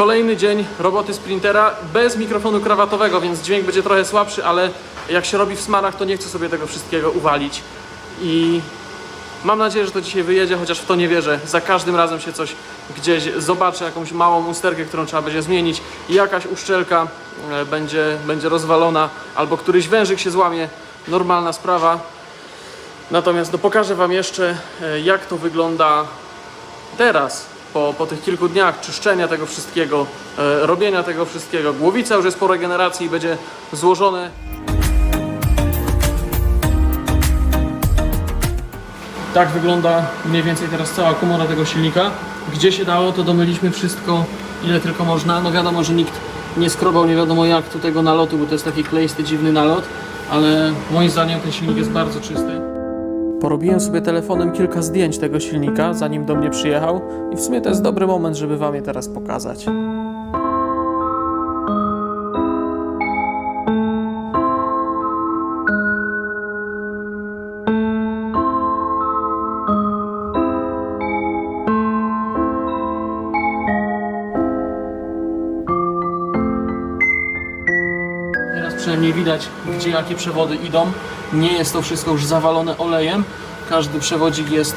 Kolejny dzień roboty sprintera bez mikrofonu krawatowego, więc dźwięk będzie trochę słabszy, ale jak się robi w smarach, to nie chcę sobie tego wszystkiego uwalić. I mam nadzieję, że to dzisiaj wyjedzie, chociaż w to nie wierzę. Za każdym razem się coś gdzieś zobaczy, jakąś małą usterkę, którą trzeba będzie zmienić jakaś uszczelka e, będzie, będzie rozwalona, albo któryś wężyk się złamie. Normalna sprawa. Natomiast no, pokażę Wam jeszcze, e, jak to wygląda teraz, po, po tych kilku dniach czyszczenia tego wszystkiego, e, robienia tego wszystkiego. Głowica już jest po regeneracji i będzie złożone. Tak wygląda mniej więcej teraz cała komora tego silnika. Gdzie się dało, to domyliśmy wszystko, ile tylko można. No wiadomo, że nikt nie skrobał nie wiadomo jak tu tego nalotu, bo to jest taki kleisty, dziwny nalot, ale moim zdaniem ten silnik jest bardzo czysty. Porobiłem sobie telefonem kilka zdjęć tego silnika, zanim do mnie przyjechał i w sumie to jest dobry moment, żeby Wam je teraz pokazać. Przynajmniej widać, gdzie jakie przewody idą. Nie jest to wszystko już zawalone olejem. Każdy przewodzik jest,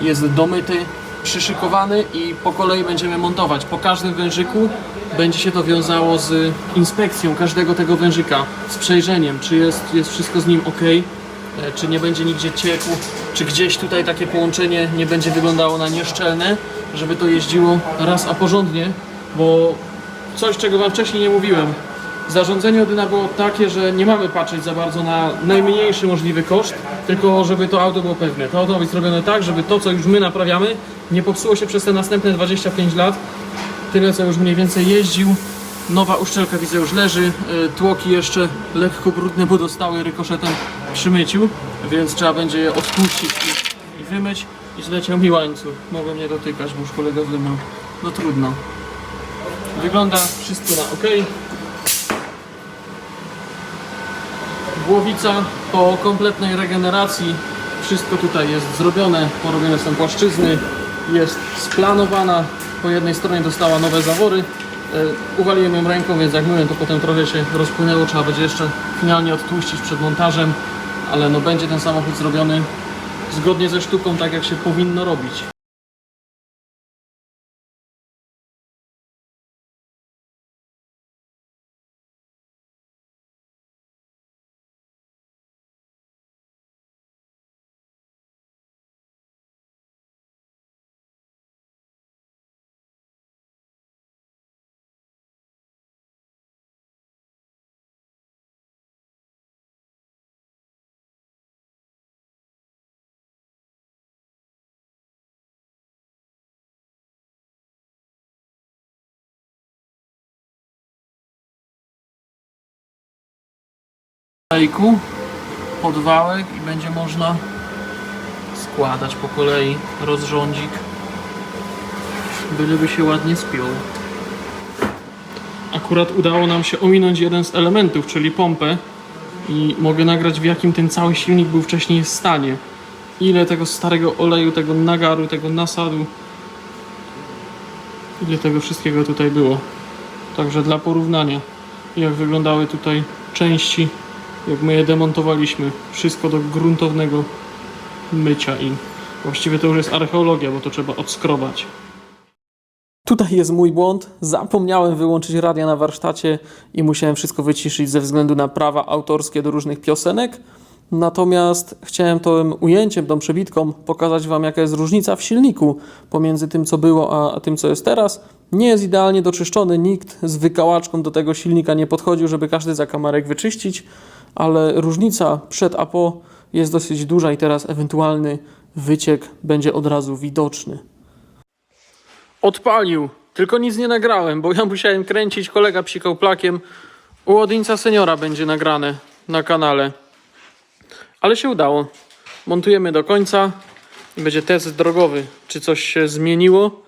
jest domyty, przyszykowany i po kolei będziemy montować. Po każdym wężyku będzie się to wiązało z inspekcją każdego tego wężyka, z przejrzeniem, czy jest, jest wszystko z nim ok, e, czy nie będzie nigdzie ciekł, czy gdzieś tutaj takie połączenie nie będzie wyglądało na nieszczelne, żeby to jeździło raz a porządnie, bo coś, czego Wam wcześniej nie mówiłem, Zarządzenie Odyna było takie, że nie mamy patrzeć za bardzo na najmniejszy możliwy koszt, tylko żeby to auto było pewne. To auto ma być zrobione tak, żeby to, co już my naprawiamy, nie popsuło się przez te następne 25 lat. Tyle, co już mniej więcej jeździł. Nowa uszczelka widzę już leży, y, tłoki jeszcze lekko brudne, bo dostały rykoszetem przy myciu, więc trzeba będzie je odpuścić i, i wymyć. I zleciał mi łańcuch. Mogłem nie dotykać, bo już kolega wymył. No trudno. Wygląda wszystko na ok. Głowica po kompletnej regeneracji. Wszystko tutaj jest zrobione, porobione są płaszczyzny, jest splanowana. Po jednej stronie dostała nowe zawory. E, Uwaliłem ją ręką, więc jak myłem, to potem trochę się rozpłynęło. Trzeba będzie jeszcze finalnie odtłuścić przed montażem, ale no będzie ten samochód zrobiony zgodnie ze sztuką, tak jak się powinno robić. Olejku, podwałek i będzie można składać po kolei rozrządzik, byleby się ładnie spiął. Akurat udało nam się ominąć jeden z elementów, czyli pompę i mogę nagrać w jakim ten cały silnik był wcześniej w stanie. Ile tego starego oleju, tego nagaru, tego nasadu, ile tego wszystkiego tutaj było. Także dla porównania, jak wyglądały tutaj części jak my je demontowaliśmy, wszystko do gruntownego mycia i właściwie to już jest archeologia, bo to trzeba odskrobać. Tutaj jest mój błąd. Zapomniałem wyłączyć radia na warsztacie i musiałem wszystko wyciszyć ze względu na prawa autorskie do różnych piosenek. Natomiast chciałem tym ujęciem, tą przebitką pokazać Wam, jaka jest różnica w silniku pomiędzy tym, co było, a tym, co jest teraz. Nie jest idealnie doczyszczony, nikt z wykałaczką do tego silnika nie podchodził, żeby każdy zakamarek wyczyścić, ale różnica przed a po jest dosyć duża i teraz ewentualny wyciek będzie od razu widoczny. Odpalił, tylko nic nie nagrałem, bo ja musiałem kręcić, kolega psikał plakiem. U Odinca Seniora będzie nagrane na kanale. Ale się udało. Montujemy do końca i będzie test drogowy. Czy coś się zmieniło,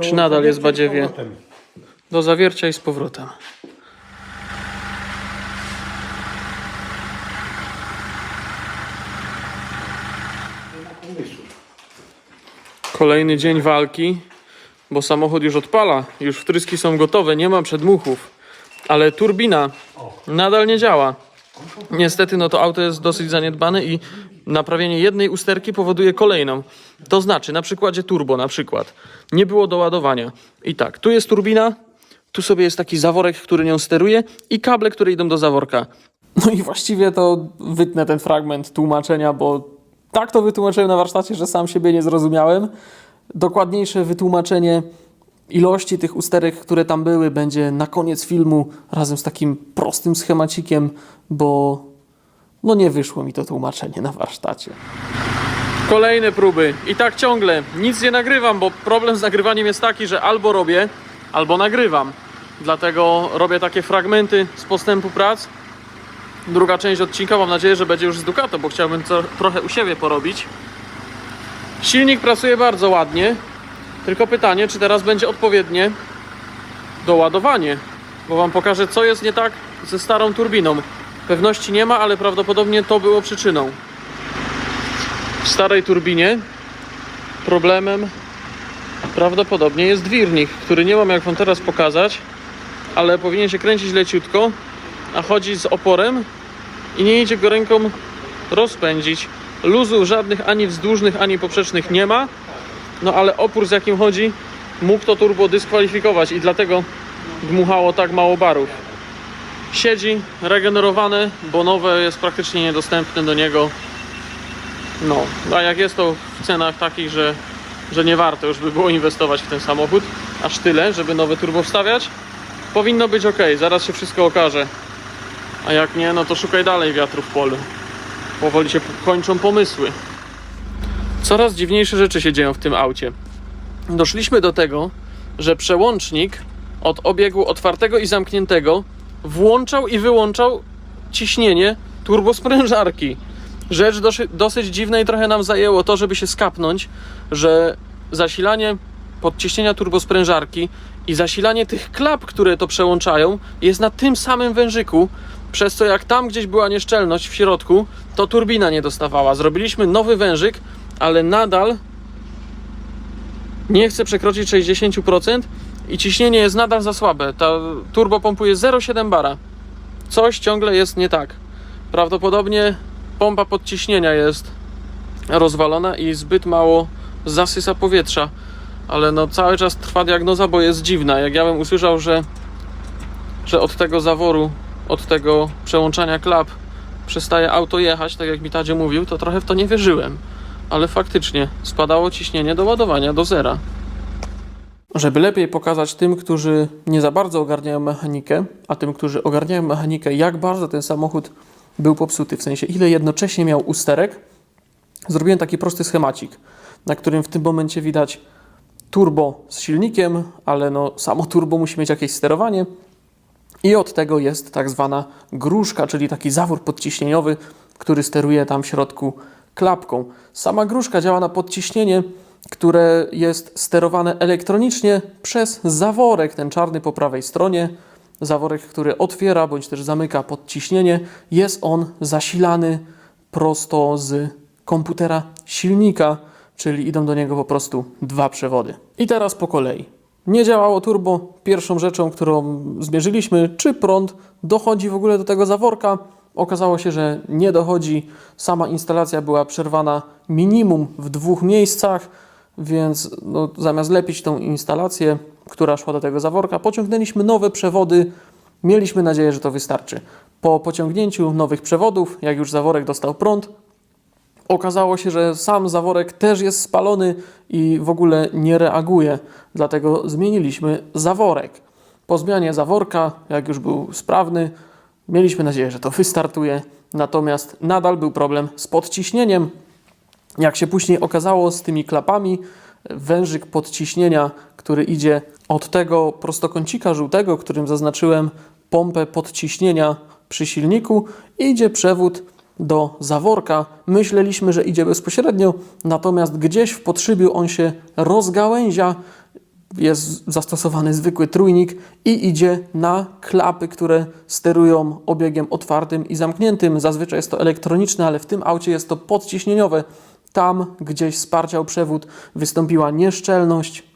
czy nadal jest badziewie. Do zawiercia i z powrotem. Kolejny dzień walki. bo samochód już odpala, już wtryski są gotowe, nie ma przedmuchów, ale turbina nadal nie działa. Niestety, no to auto jest dosyć zaniedbane i naprawienie jednej usterki powoduje kolejną. To znaczy, na przykładzie turbo na przykład, nie było doładowania. I tak, tu jest turbina, tu sobie jest taki zaworek, który nią steruje i kable, które idą do zaworka. No i właściwie to wytnę ten fragment tłumaczenia, bo tak to wytłumaczyłem na warsztacie, że sam siebie nie zrozumiałem. Dokładniejsze wytłumaczenie ilości tych usterek, które tam były, będzie na koniec filmu razem z takim prostym schemacikiem, bo no nie wyszło mi to tłumaczenie na warsztacie. Kolejne próby i tak ciągle. Nic nie nagrywam, bo problem z nagrywaniem jest taki, że albo robię, albo nagrywam. Dlatego robię takie fragmenty z postępu prac. Druga część odcinka mam nadzieję, że będzie już z Ducato, bo chciałbym to trochę u siebie porobić. Silnik pracuje bardzo ładnie, tylko pytanie, czy teraz będzie odpowiednie doładowanie, bo Wam pokażę, co jest nie tak ze starą turbiną. Pewności nie ma, ale prawdopodobnie to było przyczyną. W starej turbinie problemem prawdopodobnie jest wirnik, który nie mam jak Wam teraz pokazać, ale powinien się kręcić leciutko, a chodzi z oporem i nie idzie go ręką rozpędzić. Luzów żadnych ani wzdłużnych, ani poprzecznych nie ma. No ale opór z jakim chodzi mógł to turbo dyskwalifikować i dlatego dmuchało tak mało barów. Siedzi regenerowane, bo nowe jest praktycznie niedostępne do niego. No, a jak jest to w cenach takich, że, że nie warto już by było inwestować w ten samochód, aż tyle, żeby nowe turbo wstawiać, powinno być ok, zaraz się wszystko okaże. A jak nie, no to szukaj dalej wiatru w polu. Powoli się kończą pomysły. Coraz dziwniejsze rzeczy się dzieją w tym aucie. Doszliśmy do tego, że przełącznik od obiegu otwartego i zamkniętego włączał i wyłączał ciśnienie turbosprężarki. Rzecz dosyć dziwna i trochę nam zajęło to, żeby się skapnąć, że zasilanie podciśnienia turbosprężarki i zasilanie tych klap, które to przełączają, jest na tym samym wężyku, przez co jak tam gdzieś była nieszczelność w środku, to turbina nie dostawała. Zrobiliśmy nowy wężyk, ale nadal nie chce przekroczyć 60% i ciśnienie jest nadal za słabe. Ta turbo pompuje 0,7 bara. Coś ciągle jest nie tak. Prawdopodobnie pompa podciśnienia jest rozwalona i zbyt mało zasysa powietrza. Ale no cały czas trwa diagnoza, bo jest dziwna. Jak ja bym usłyszał, że, że od tego zaworu, od tego przełączania klap przestaje auto jechać, tak jak mi Tadzie mówił, to trochę w to nie wierzyłem. Ale faktycznie spadało ciśnienie do ładowania do zera. Żeby lepiej pokazać tym, którzy nie za bardzo ogarniają mechanikę, a tym, którzy ogarniają mechanikę, jak bardzo ten samochód był popsuty, w sensie ile jednocześnie miał usterek, zrobiłem taki prosty schemacik, na którym w tym momencie widać turbo z silnikiem, ale no samo turbo musi mieć jakieś sterowanie i od tego jest tak zwana gruszka, czyli taki zawór podciśnieniowy, który steruje tam w środku klapką. Sama gruszka działa na podciśnienie, które jest sterowane elektronicznie przez zaworek, ten czarny po prawej stronie. Zaworek, który otwiera bądź też zamyka podciśnienie, jest on zasilany prosto z komputera silnika, czyli idą do niego po prostu dwa przewody. I teraz po kolei. Nie działało turbo. Pierwszą rzeczą, którą zmierzyliśmy, czy prąd dochodzi w ogóle do tego zaworka. Okazało się, że nie dochodzi. Sama instalacja była przerwana minimum w dwóch miejscach, więc no, zamiast lepić tą instalację, która szła do tego zaworka, pociągnęliśmy nowe przewody. Mieliśmy nadzieję, że to wystarczy. Po pociągnięciu nowych przewodów, jak już zaworek dostał prąd, okazało się, że sam zaworek też jest spalony i w ogóle nie reaguje. Dlatego zmieniliśmy zaworek. Po zmianie zaworka, jak już był sprawny, mieliśmy nadzieję, że to wystartuje. Natomiast nadal był problem z podciśnieniem. Jak się później okazało z tymi klapami, wężyk podciśnienia, który idzie od tego prostokącika żółtego, którym zaznaczyłem pompę podciśnienia przy silniku, idzie przewód do zaworka. Myśleliśmy, że idzie bezpośrednio, natomiast gdzieś w podszybiu on się rozgałęzia. Jest zastosowany zwykły trójnik i idzie na klapy, które sterują obiegiem otwartym i zamkniętym. Zazwyczaj jest to elektroniczne, ale w tym aucie jest to podciśnieniowe. Tam gdzieś sparciał przewód, wystąpiła nieszczelność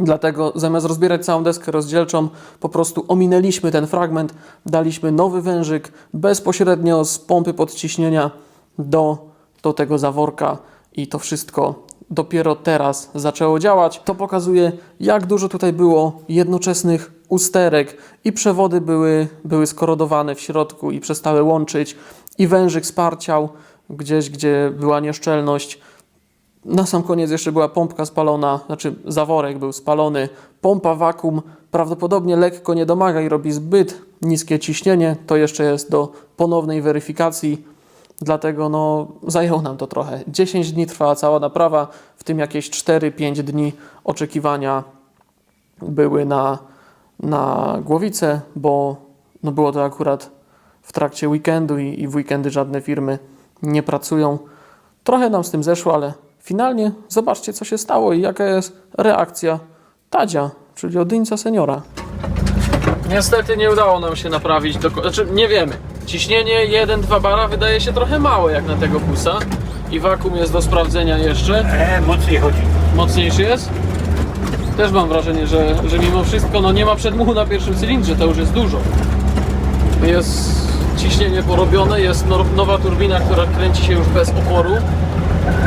Dlatego zamiast rozbierać całą deskę rozdzielczą, po prostu ominęliśmy ten fragment, daliśmy nowy wężyk bezpośrednio z pompy podciśnienia do, do tego zaworka i to wszystko dopiero teraz zaczęło działać. To pokazuje, jak dużo tutaj było jednoczesnych usterek i przewody były, były skorodowane w środku i przestały łączyć i wężyk sparciał gdzieś, gdzie była nieszczelność. Na sam koniec jeszcze była pompka spalona, znaczy zaworek był spalony. Pompa wakum prawdopodobnie lekko nie domaga i robi zbyt niskie ciśnienie. To jeszcze jest do ponownej weryfikacji. Dlatego no, zajęło nam to trochę. 10 dni trwała cała naprawa, w tym jakieś 4-5 dni oczekiwania były na, na głowicę, bo no było to akurat w trakcie weekendu i, i w weekendy żadne firmy nie pracują. Trochę nam z tym zeszło, ale finalnie zobaczcie, co się stało i jaka jest reakcja Tadzia, czyli odyńca seniora. Niestety nie udało nam się naprawić, do, znaczy nie wiemy. Ciśnienie 1-2 bara wydaje się trochę małe jak na tego busa i wakum jest do sprawdzenia jeszcze. E, mocniej chodzi. Mocniejszy jest? Też mam wrażenie, że, że mimo wszystko no nie ma przedmuchu na pierwszym cylindrze, to już jest dużo. Jest ciśnienie porobione, jest no- nowa turbina, która kręci się już bez oporu.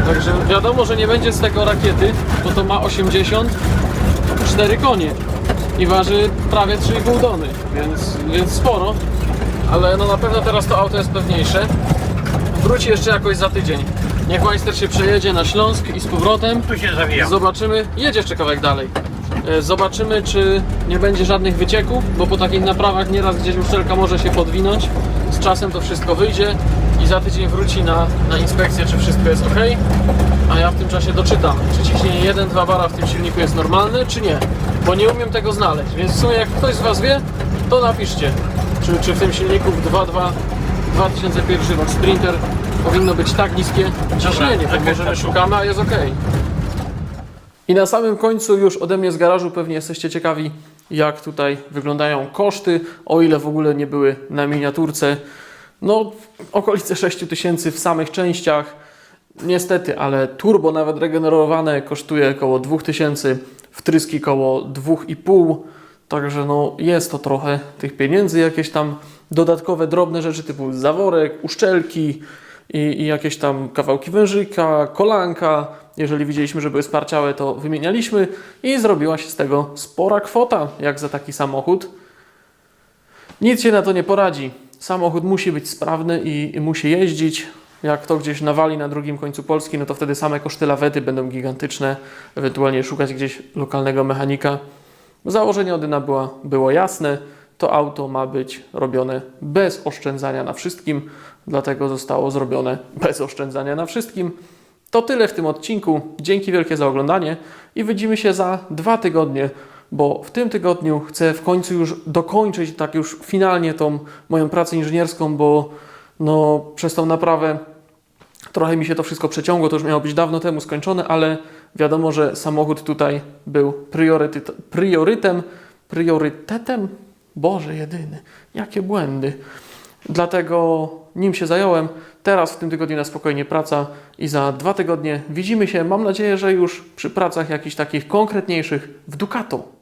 Także wiadomo, że nie będzie z tego rakiety, bo to ma 84 konie i waży prawie 3,5 tony, więc, więc sporo. Ale no na pewno teraz to auto jest pewniejsze. Wróci jeszcze jakoś za tydzień. Niech majster się przejedzie na Śląsk i z powrotem. Tu się zawijam. Zobaczymy, jedzie jeszcze kawałek dalej. E, Zobaczymy, czy nie będzie żadnych wycieków, bo po takich naprawach nieraz gdzieś uszczelka może się podwinąć. Z czasem to wszystko wyjdzie i za tydzień wróci na, na inspekcję, czy wszystko jest ok. A ja w tym czasie doczytam, czy ciśnienie 1-2 bara w tym silniku jest normalne, czy nie. Bo nie umiem tego znaleźć. Więc w sumie jak ktoś z Was wie, to napiszcie, czy, czy w tym silniku w 2.2 2001 rok Sprinter powinno być tak niskie ciśnienie, bo może my szukamy, a jest ok. I na samym końcu już ode mnie z garażu pewnie jesteście ciekawi, jak tutaj wyglądają koszty, o ile w ogóle nie były na miniaturce. No, okolice 6000 w samych częściach. Niestety, ale turbo nawet regenerowane kosztuje około 2000, wtryski około 2,5. Także no, jest to trochę tych pieniędzy, jakieś tam dodatkowe drobne rzeczy typu zaworek, uszczelki i, i jakieś tam kawałki wężyka, kolanka. Jeżeli widzieliśmy, że były sparciałe, to wymienialiśmy i zrobiła się z tego spora kwota, jak za taki samochód. Nic się na to nie poradzi. Samochód musi być sprawny i, i musi jeździć. Jak to gdzieś nawali na drugim końcu Polski, no to wtedy same koszty lawety będą gigantyczne. Ewentualnie szukać gdzieś lokalnego mechanika. Założenie Odyna była, było jasne. To auto ma być robione bez oszczędzania na wszystkim, dlatego zostało zrobione bez oszczędzania na wszystkim. To tyle w tym odcinku. Dzięki wielkie za oglądanie i widzimy się za dwa tygodnie, bo w tym tygodniu chcę w końcu już dokończyć tak już finalnie tą moją pracę inżynierską, bo no przez tą naprawę trochę mi się to wszystko przeciągło, to już miało być dawno temu skończone, ale wiadomo, że samochód tutaj był priorytet, priorytem, priorytetem? Boże jedyny, jakie błędy. Dlatego nim się zająłem. Teraz w tym tygodniu na spokojnie praca i za dwa tygodnie widzimy się. Mam nadzieję, że już przy pracach jakichś takich konkretniejszych w Ducato.